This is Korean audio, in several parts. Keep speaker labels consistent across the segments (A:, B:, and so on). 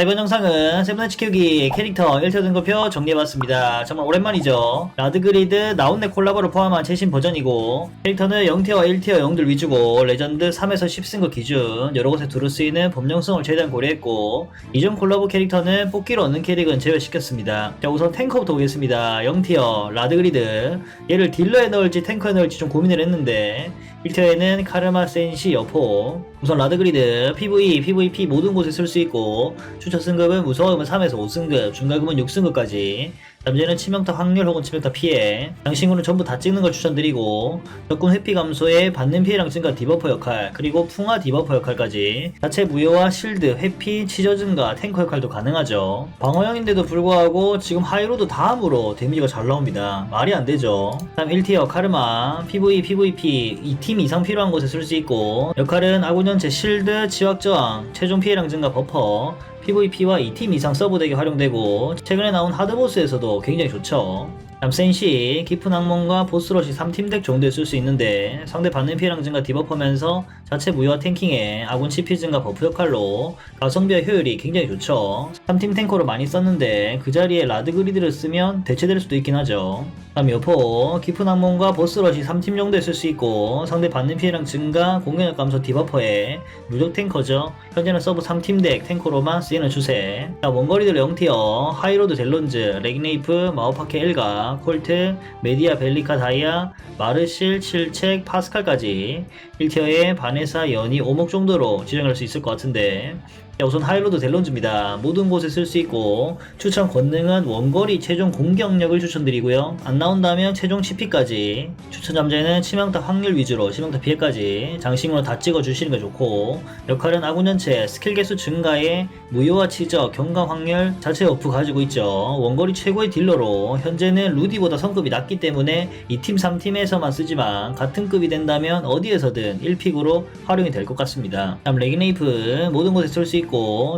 A: 자, 이번 영상은 세븐나치 키우기 캐릭터 1차 등급표 정리해봤습니다. 정말 오랜만이죠. 라드그리드, 나온네 콜라보를 포함한 최신 버전이고 캐릭터는 0티어와 1티어 영웅들 위주고 레전드 3에서 10승급 기준 여러 곳에 두루 쓰이는 범용성을 최대한 고려했고 이전 콜라보 캐릭터는 뽑기로 얻는 캐릭은 제외시켰습니다. 자, 우선 탱커부터 보겠습니다. 0티어, 라드그리드 얘를 딜러에 넣을지 탱커에 넣을지 좀 고민을 했는데 1티어에는 카르마, 센시, 여포 우선 라드그리드, PV, PVP 모든 곳에 쓸 수 있고 추천 승급은 무서움은 3에서 5승급, 중가금은 6승급까지 남자는 치명타 확률 혹은 치명타 피해. 장신구는 전부 다 찍는 걸 추천드리고 적군 회피 감소에 받는 피해량 증가 디버퍼 역할 그리고 풍화 디버퍼 역할까지 자체 무효와 실드, 회피, 치저 증가, 탱커 역할도 가능하죠. 방어형인데도 불구하고 지금 하이로드 다음으로 데미지가 잘 나옵니다. 말이 안 되죠. 다음 1티어 카르마, PV, PVP 2팀 이상 필요한 곳에 쓸 수 있고 역할은 아군 전체 실드, 지wak저항 최종 피해량 증가 버퍼. PVP와 2팀 이상 서브 덱에 활용되고 최근에 나온 하드보스에서도 굉장히 좋죠. 다음 센시, 깊은 악몽과 보스러시 3팀 덱 정도에 쓸 수 있는데 상대 받는 피해량 증가 디버퍼면서 자체 무효화 탱킹에 아군 증가 버프 역할로 가성비와 효율이 굉장히 좋죠. 3팀 탱커로 많이 썼는데 그 자리에 라드 그리드를 쓰면 대체될 수도 있긴 하죠. 다음 여포, 깊은 악몽과 보스러시 3팀 정도에 쓸 수 있고 상대 받는 피해량 증가, 공격력 감소 디버퍼에 누적 탱커죠. 현재는 서브 3팀 덱 탱커로만 쓰이는 추세. 자, 원거리들 0티어, 하이로드 델론즈, 레그네이프, 마오파케 엘가, 콜트, 메디아 벨리카 다이아, 마르실, 칠책, 파스칼까지 1티어에 바 네사, 연이, 오목 정도로 지정할 수 있을 것 같은데. 자, 우선 하이로드 델론즈입니다. 모든 곳에 쓸 수 있고 추천 권능은 원거리 최종 공격력을 추천드리고요. 안 나온다면 최종 CP까지 추천 잠재는 치명타 확률 위주로 치명타 피해까지 장식으로 다 찍어주시는 게 좋고 역할은 아군 전체 스킬 개수 증가에 무효화 치저, 경감 확률 자체 어프 가지고 있죠. 원거리 최고의 딜러로 현재는 루디보다 성급이 낮기 때문에 2팀 3팀에서만 쓰지만 같은 급이 된다면 어디에서든 1픽으로 활용이 될 것 같습니다. 다음 레기네이프 모든 곳에 쓸 수 있고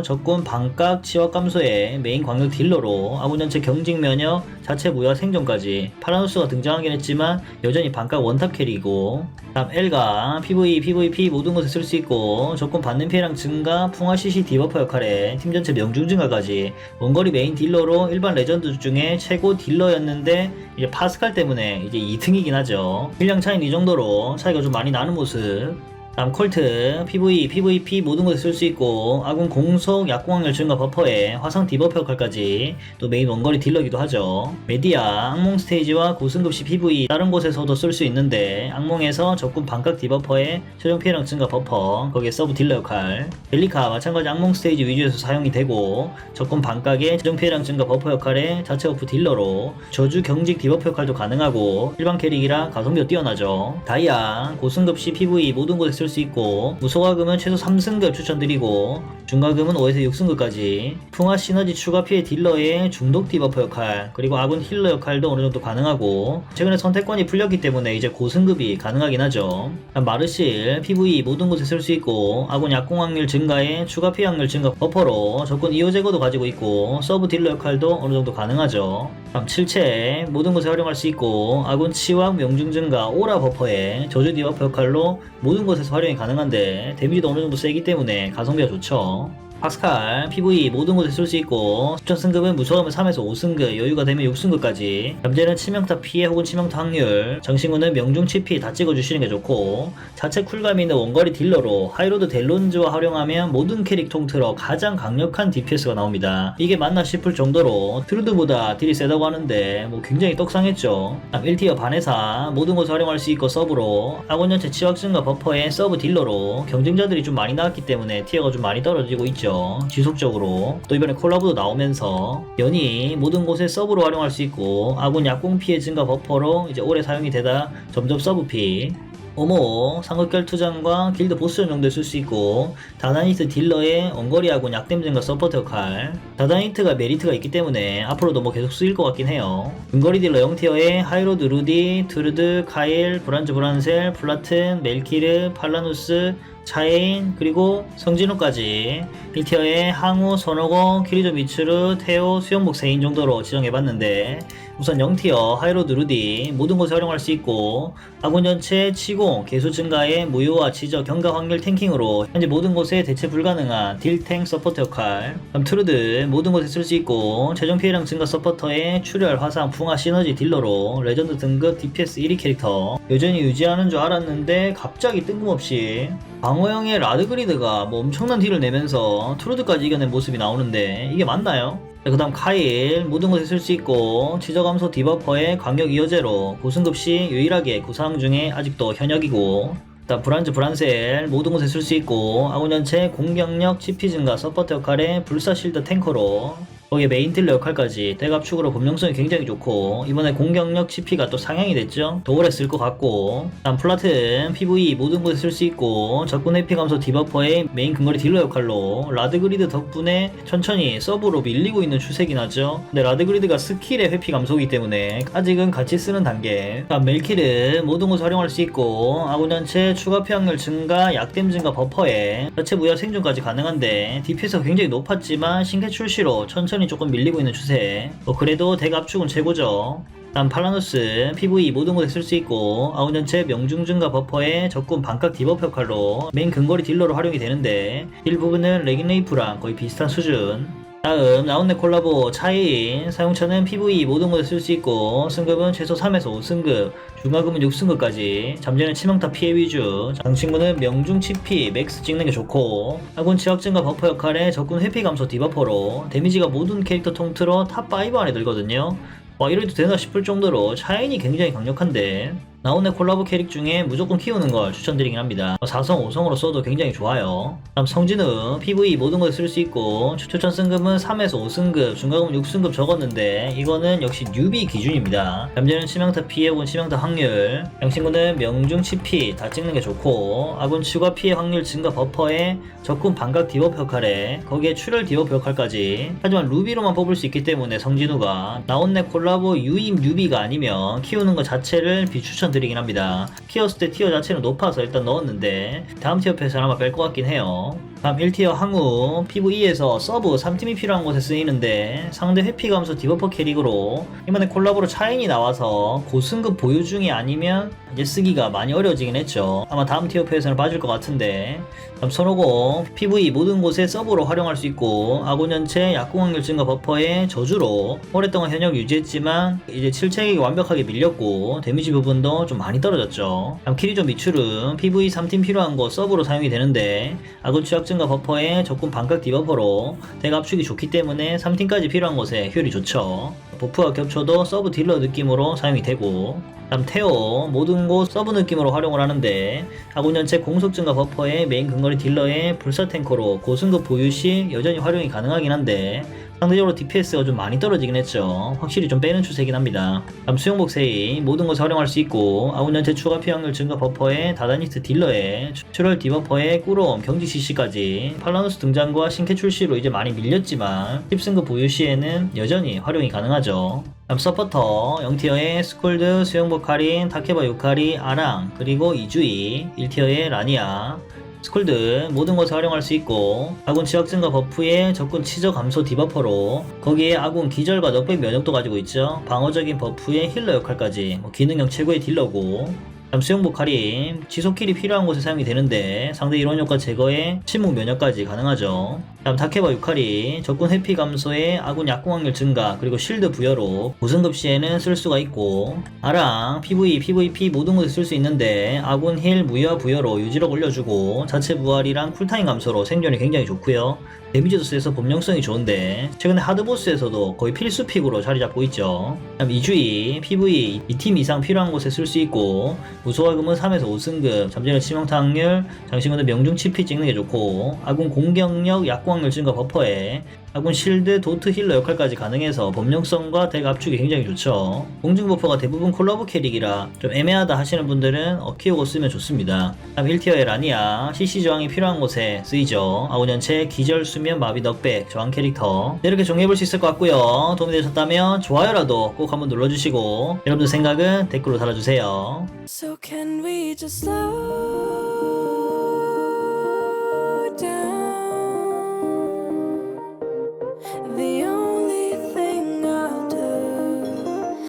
A: 적군 반각 치역 감소에 메인 광역 딜러로 아군 전체 경직 면역 자체 무효화 생존까지 파라누스가 등장하긴 했지만 여전히 반각 원탑 캐릭이고 다음 엘가 PV, PVP 모든 곳에 쓸 수 있고 적군 받는 피해량 증가 풍화 CC 디버퍼 역할에 팀 전체 명중 증가까지 원거리 메인 딜러로 일반 레전드 중에 최고 딜러였는데 이제 파스칼 때문에 이제 2등이긴 하죠. 필량 차이는 이 정도로 차이가 좀 많이 나는 모습 다음 콜트, PV, PVP 모든 곳에 쓸 수 있고 아군 공속, 약공확률 증가 버퍼에 화상 디버퍼 역할까지 또 메인 원거리 딜러기도 하죠. 메디아, 악몽 스테이지와 고승급시 PV 다른 곳에서도 쓸 수 있는데 악몽에서 적군 반각 디버퍼에 최종 피해량 증가 버퍼 거기에 서브 딜러 역할 벨리카 마찬가지 악몽 스테이지 위주에서 사용이 되고 적군 반각의 최종 피해량 증가 버퍼 역할에 자체 오프 딜러로 저주 경직 디버퍼 역할도 가능하고 일반 캐릭이라 가성비도 뛰어나죠. 다이아, 고승급시 PV 모든 곳에 쓸수 있고 무소가금은 최소 3승급 추천드리고 중가금은 5에서 6승급까지. 풍화 시너지 추가 피해 딜러의 중독 디버퍼 역할 그리고 아군 힐러 역할도 어느 정도 가능하고 최근에 선택권이 풀렸기 때문에 이제 고승급이 가능하긴 하죠. 마르실, PV 모든 곳에 쓸 수 있고 아군 약공 확률 증가에 추가 피해 확률 증가 버퍼로 적군 이호 제거도 가지고 있고 서브 딜러 역할도 어느 정도 가능하죠 다음 7채 모든 곳에 활용할 수 있고 아군 치왕 명중 증가 오라 버퍼에 저주 디버퍼 역할로 모든 곳에서 활용이 가능한데 데미지도 어느 정도 세기 때문에 가성비가 좋죠. 파스칼, PV 모든 곳에 쓸 수 있고 수천 승급은 무서우면 3에서 5승급, 여유가 되면 6승급까지 잠재는 치명타 피해 혹은 치명타 확률 정신구는 명중 치피 다 찍어주시는 게 좋고 자체 쿨감이 있는 원거리 딜러로 하이로드 델론즈와 활용하면 모든 캐릭 통틀어 가장 강력한 DPS가 나옵니다. 이게 맞나 싶을 정도로 트루드보다 딜이 세다고 하는데 뭐 굉장히 떡상했죠. 1티어 반에사 모든 곳에 활용할 수 있고 서브로 아군 전체 치확 증가 버퍼에 서브 딜러로 경쟁자들이 좀 많이 나왔기 때문에 티어가 좀 많이 떨어지고 있죠. 지속적으로. 또 이번에 콜라보도 나오면서 연이 모든 곳에 서브로 활용할 수 있고 아군 약공 피해 증가 버퍼로 이제 오래 사용이 되다 점점 서브 피 오모, 상극결 투장과 길드 보스전 정도에 쓸수 있고 다다니트 딜러의 원거리 아군 약댐 증가 서포트 역할. 다다니트가 메리트가 있기 때문에 앞으로도 뭐 계속 쓰일 것 같긴 해요. 근거리 딜러 0티어의 하이로드 루디, 투르드, 카일, 브란즈 브란셀, 플라튼, 멜키르, 팔라누스, 차인 그리고 성진우까지. 1티어에 항우, 손오공, 키리조 미츠루, 테오, 수영복 3인 정도로 지정해봤는데 우선 0티어 하이로드 루디 모든 곳에 활용할 수 있고 아군 전체 치공, 개수 증가에 무효와 지적, 경과 확률 탱킹으로 현재 모든 곳에 대체 불가능한 딜탱 서포터 역할 그럼 트루드 모든 곳에 쓸 수 있고 최종 피해량 증가 서포터에 출혈, 화상, 풍화, 시너지 딜러로 레전드 등급 DPS 1위 캐릭터 여전히 유지하는 줄 알았는데 갑자기 뜬금없이 방어형의 라드그리드가 뭐 엄청난 딜을 내면서 트루드까지 이겨낸 모습이 나오는데 이게 맞나요? 그 다음 카일. 모든 곳에 쓸 수 있고 지저감소 디버퍼의 강력 이어제로 고승급 시 유일하게 구사항 중에 아직도 현역이고 다음 브란즈 브란셀. 모든 곳에 쓸 수 있고 아군 전체 공격력 CP 증가 서포트 역할의 불사 실드 탱커로 거기에 메인 딜러 역할까지 대갑축으로 범용성이 굉장히 좋고 이번에 공격력 CP가 또 상향이 됐죠? 더 오래 쓸것 같고. 다음 플라튼 PVE 모든 곳에 쓸 수 있고 적군 회피 감소 디버퍼의 메인 근거리 딜러 역할로 라드그리드 덕분에 천천히 서브로 밀리고 있는 추세긴 하죠. 근데 라드그리드가 스킬의 회피 감소이기 때문에 아직은 같이 쓰는 단계. 다음 멜키드 모든 곳에 활용할 수 있고 아군 전체 추가 피확률 증가 약댐 증가 버퍼에 자체 무야 생존까지 가능한데 DPS가 굉장히 높았지만 신캐 출시로 천천히 조금 밀리고 있는 추세. 뭐 그래도 대갑축은 최고죠. 다음 팔라누스 PV 모든 곳에 쓸 수 있고 아군 전체 명중 증가 버퍼에 적군 반각 디버프 역할로 메인 근거리 딜러로 활용이 되는데 딜 부분은 레긴레이프랑 거의 비슷한 수준 다음 나온네 콜라보 차이인 사용처는 PV 모든 곳에 쓸 수 있고 승급은 최소 3에서 5승급 중화금은 6승급까지 잠재는 치명타 피해 위주. 장친구는 명중 치피 맥스 찍는 게 좋고. 아군 지역 증가 버퍼 역할에 적군 회피 감소 디버퍼로 데미지가 모든 캐릭터 통틀어 탑5 안에 들거든요. 와 이래도 되나 싶을 정도로 차인이 굉장히 강력한데 나온네 콜라보 캐릭 중에 무조건 키우는 걸 추천드리긴 합니다. 4성 5성으로 써도 굉장히 좋아요. 다음 성진우 PV 모든 걸 쓸 수 있고 추천 승급은 3에서 5승급 중간금 6승급 적었는데 이거는 역시 뉴비 기준입니다. 잠재는 치명타 피해 혹은 치명타 확률. 양친구는 명중 치피 다 찍는 게 좋고 아군 추가 피해 확률 증가 버퍼에 적군 반각 디버프 역할에 거기에 출혈 디버프 역할까지. 하지만 루비로만 뽑을 수 있기 때문에 성진우가 나온네 콜라보 유임 뉴비가 아니면 키우는 것 자체를 비추천 드리긴 합니다. 키웠을 때 티어 자체는 높아서 일단 넣었는데 다음 티어 패스 아마 뺄 것 같긴 해요. 다음 1티어 항우 PVE에서 서브 3팀이 필요한 곳에 쓰이는데 상대 회피 감소 디버퍼 캐릭으로 이번에 콜라보로 차인이 나와서 고승급 보유 중이 아니면 이제 쓰기가 많이 어려워지긴 했죠. 아마 다음 티어 패스는 빠질 것 같은데 다음 선호공 PV 모든 곳에 서브로 활용할 수 있고 아군 전체 약공 확률 증가 버퍼의 저주로 오랫동안 현역 유지했지만 이제 7체격이 완벽하게 밀렸고 데미지 부분도 좀 많이 떨어졌죠. 다음 키리조 미추름 PV 3팀 필요한 곳 서브로 사용이 되는데 아군 취약 증가 버퍼에 적군 반각 디버퍼로 대가 압축이 좋기 때문에 3팀까지 필요한 곳에 효율이 좋죠. 버프와 겹쳐도 서브 딜러 느낌으로 사용이 되고 다음 테오 모든 곳 서브 느낌으로 활용을 하는데 아군 전체 공속 증가 버퍼의 메인 근거리 딜러의 불사 탱커로 고승급 보유 시 여전히 활용이 가능하긴 한데 상대적으로 DPS가 좀 많이 떨어지긴 했죠. 확실히 좀 빼는 추세긴 합니다. 다음 수영복 세이 모든 것을 활용할 수 있고 아군 전체 추가 피확률 증가 버퍼에 다다니스트 딜러에 출혈 디버퍼에 꾸롬 경지 CC까지 팔라누스 등장과 신캐 출시로 이제 많이 밀렸지만 10승급 보유 시에는 여전히 활용이 가능하죠. 다음 서포터 0티어의 스콜드, 수영복 카린, 타케바 유카리, 아랑 그리고 이주이 1티어의 라니아 스콜드 모든 것을 활용할 수 있고 아군 지역 증가 버프에 적군 치저 감소 디버퍼로 거기에 아군 기절과 넉백 면역도 가지고 있죠. 방어적인 버프에 힐러 역할까지 뭐 기능형 최고의 딜러고 다음 수영복 카림 지속킬이 필요한 곳에 사용이 되는데 상대 이론 효과 제거에 침묵 면역까지 가능하죠 다음 타케바 유카리. 적군 회피 감소에 아군 약공 확률 증가 그리고 실드 부여로 고승급 시에는 쓸 수가 있고. 아랑 PV, PVP 모든 곳에 쓸 수 있는데 아군 힐 무효 부여로 유지력 올려주고 자체 부활이랑 쿨타임 감소로 생존이 굉장히 좋고요. 데미지도 세서 범용성이 좋은데 최근에 하드보스에서도 거의 필수 픽으로 자리 잡고 있죠. 다음 이주이, PV 2팀 이상 필요한 곳에 쓸 수 있고 무소화금은 3에서 5승급 잠재는 치명타 확률 장신구는 명중 치피 찍는 게 좋고 아군 공격력 약공 확률 증가 버퍼에 아군 실드, 도트 힐러 역할까지 가능해서 범용성과 덱 압축이 굉장히 좋죠. 공중 버퍼가 대부분 콜라보 캐릭이라 좀 애매하다 하시는 분들은 어키오고 쓰면 좋습니다. 다음 1티어의 라니아, CC 저항이 필요한 곳에 쓰이죠. 아군 전체 기절, 수면, 마비, 넉백, 저항 캐릭터 네, 이렇게 정리해볼 수 있을 것 같고요. 도움이 되셨다면 좋아요라도 꼭 한번 눌러주시고 여러분들 생각은 댓글로 달아주세요.
B: So